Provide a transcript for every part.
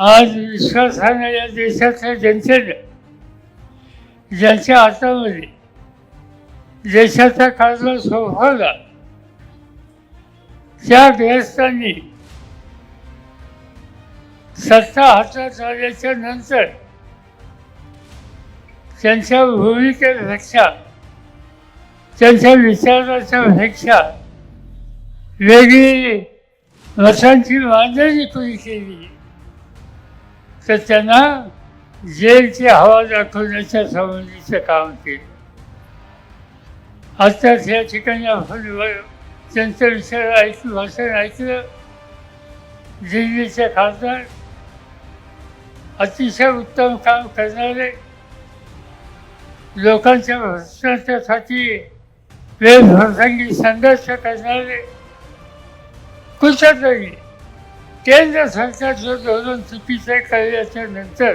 आज विश्वासाने या देशातल्या जनतेनं ज्यांच्या हातामध्ये देशाचा कारभार सोपवला त्या गृहस्थांनी सत्ता हातात आल्याच्यानंतर त्यांच्या भूमिकेपेक्षा त्यांच्या विचाराच्या पेक्षा वेगळी मतांची मांडणी कोणी केली? तर त्यांना जेलची हवा दाखवण्याच्या संबंधीचं काम केलं. आत्ताच या ठिकाणी आपण व- त्यांचं विचार ऐकलं भाषण ऐकलं. दिल्लीचे खासदार अतिशय उत्तम काम करणारे लोकांच्या भ्रष्टाचारासाठी वेळप्रसंगी संघर्ष करणारे कुठंतरी केंद्र सरकारचं धोरण चुकीचं कळल्याच्या नंतर.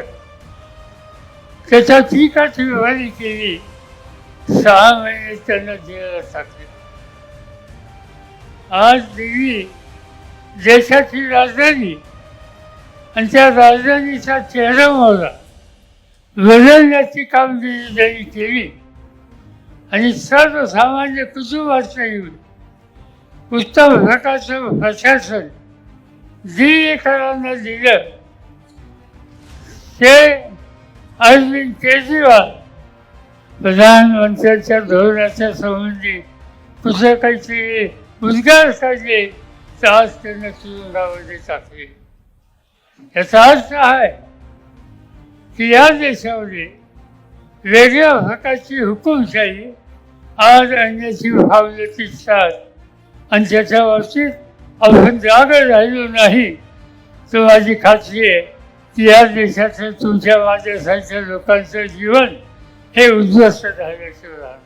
त्याच्या टीका टिप्पणी केली. सहा महिने त्यांना जेलात टाकले आज दिल्ली देशाची राजधानी. आणि त्या राजधानीचा चेहरा मोहरा बदलण्याची कामगिरी त्यांनी केली. आणि सर्वसामान्य कुटुंबाचं येऊन उत्तम प्रकारचं प्रशासन दिल्लीकरांना दिलं. ते अरविंद केजरीवाल प्रधानमंत्र्यांच्या धोरणाच्या संबंधी पुस्तकाचे उद्गार काढले तर आज त्यांना तुरुंगामध्ये टाकले. याचा अर्थ आहे की या देशामध्ये वेगळ्या हकाची हुकुमशाही आज आणण्याची भावना साथ आणि त्याच्या बाबतीत अजून जागा राहिलो नाही. तर माझी खात्री आहे की या देशाचं तुमच्या माझ्यासारख्या लोकांचं जीवन हे उद्ध्वस्त झाल्याचं राहणार